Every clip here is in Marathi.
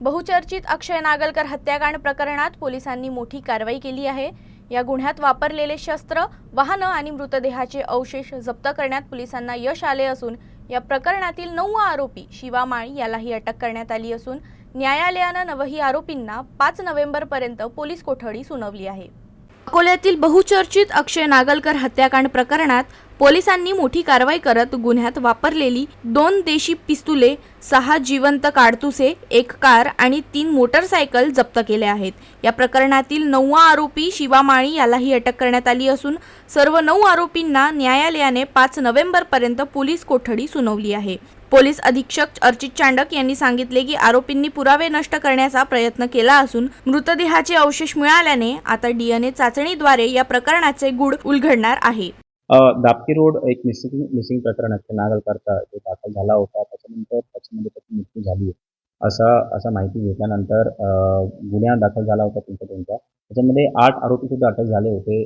बहुचर्चित अक्षय नागलकर हत्याकांड प्रकरणात पोलिसांनी मोठी कारवाई केली आहे. या गुन्ह्यात वापरलेले शस्त्र वाहनं आणि मृतदेहाचे अवशेष जप्त करण्यात पोलिसांना यश आले असून या प्रकरणातील नऊ आरोपी शिवा माळी यालाही अटक करण्यात आली असून न्यायालयानं नवही आरोपींना पाच नोव्हेंबरपर्यंत पोलीस कोठडी सुनावली आहे. अकोल्यातील बहुचर्चित अक्षय नागलकर हत्याकांड प्रकरणात पोलिसांनी मोठी कारवाई करत गुन्ह्यात वापरलेली दोन देशी पिस्तुले सहा जिवंत काडतुसे एक कार आणि तीन मोटरसायकल जप्त केल्या आहेत. या प्रकरणातील नववा आरोपी शिवा माळी यालाही अटक करण्यात आली असून सर्व नऊ आरोपींना न्यायालयाने पाच नोव्हेंबरपर्यंत पोलीस कोठडी सुनावली आहे. पोलीस अधीक्षक अर्चित चांडक यांनी सांगितले की आरोपींनी पुरावे नष्ट करण्याचा प्रयत्न केला असून मृतदेहाचे अवशेष मिळाल्याने आता डीएनए चाचणीद्वारे या प्रकरणाचे गूढ उलघडणार आहे. दापकी रोड एक मिसिंग मिसिंग प्रकरण आहे. नागलकरता जो दाखल झाला होता त्याच्यानंतर त्याच्यामध्ये त्याची मृत्यू झाली आहे. असा असा माहिती घेतल्यानंतर गुन्हा दाखल झाला होता तुमचा त्यांचा त्याच्यामध्ये आठ आरोपी सुद्धा अटक झाले होते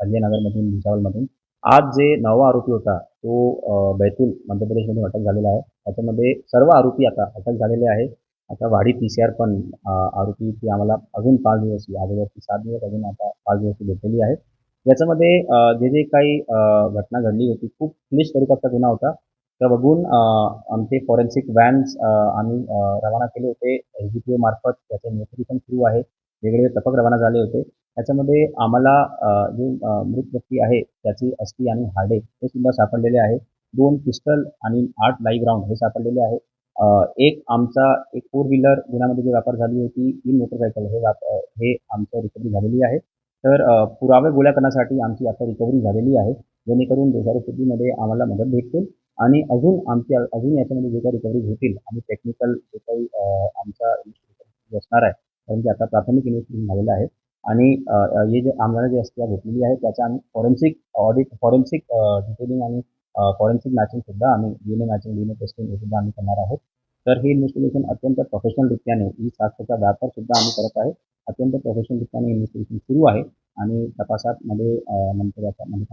अजयनगरमधून भुसावलमधून आज जे नवा आरोपी होता तो बैतूल मध्य प्रदेशमधून अटक झालेला आहे. त्याच्यामध्ये सर्व आरोपी आता अटक झालेले आहे आता वाढी पी सी आर पण आरोपी ती आम्हाला अजून पाच दिवस अगोदरची सात दिवस अजून आता पाच दिवस भेटलेली आहे याच्यामध्ये जे जे काही घटना घडली होती खूप क्लिश स्वरूपाचा गुन्हा होता. त्या बघून आमचे फॉरेन्सिक व्हॅन्स आम्ही रवाना केले होते. एस डी पी ओ मार्फत त्याचे इन्व्हेस्टिगेशन सुरू आहे. वेगवेगळे तपक रवाना झाले होते. त्याच्यामध्ये आम्हाला जे मृत व्यक्ती आहे त्याची अस्थी आणि हाडे हे सुद्धा सापडलेले आहे. दोन पिस्टल आणि आठ लाईव्ह राऊंड हे सापडलेले आहे. एक आमचा एक फोर व्हीलर गुन्ह्यामध्ये जी वापर झाली होती तीन मोटरसायकल हे वाप हे आमचं रिकव्हरी झालेली आहे. तर पुरावे गोळा करण्यासाठी आमची आता रिकव्हरी झालेली आहे. जेणेकरून देशाच्या आम्हाला मदत भेटतील आणि अजून आमच्या अजून याच्यामध्ये जे काही रिकव्हरी होतील आणि टेक्निकल जे काही आमचा असणार आहे कारण की आता प्राथमिक इन्व्हेस्टिगेशन झालेलं आहे. आणि हे जे आम्हाला जे असते भेटलेली आहे त्याचा आम्ही फॉरेन्सिक ऑडिट फॉरेन्सिक डिटेलिंग आणि फॉरेन्सिक मॅचिंग सुद्धा आम्ही D A matching D A testing हे सुद्धा आम्ही करणार आहोत. तर हे इन्व्हेस्टिगेशन अत्यंत प्रोफेशनल रित्याने ही शास्त्राचा व्यापार सुद्धा आम्ही करत आहे. अत्यंत प्रोफेशनल रित्याने इन्व्हेस्टिगेशन सुरू आहे. आणि तपासात मध्ये नंतर याच्यामध्ये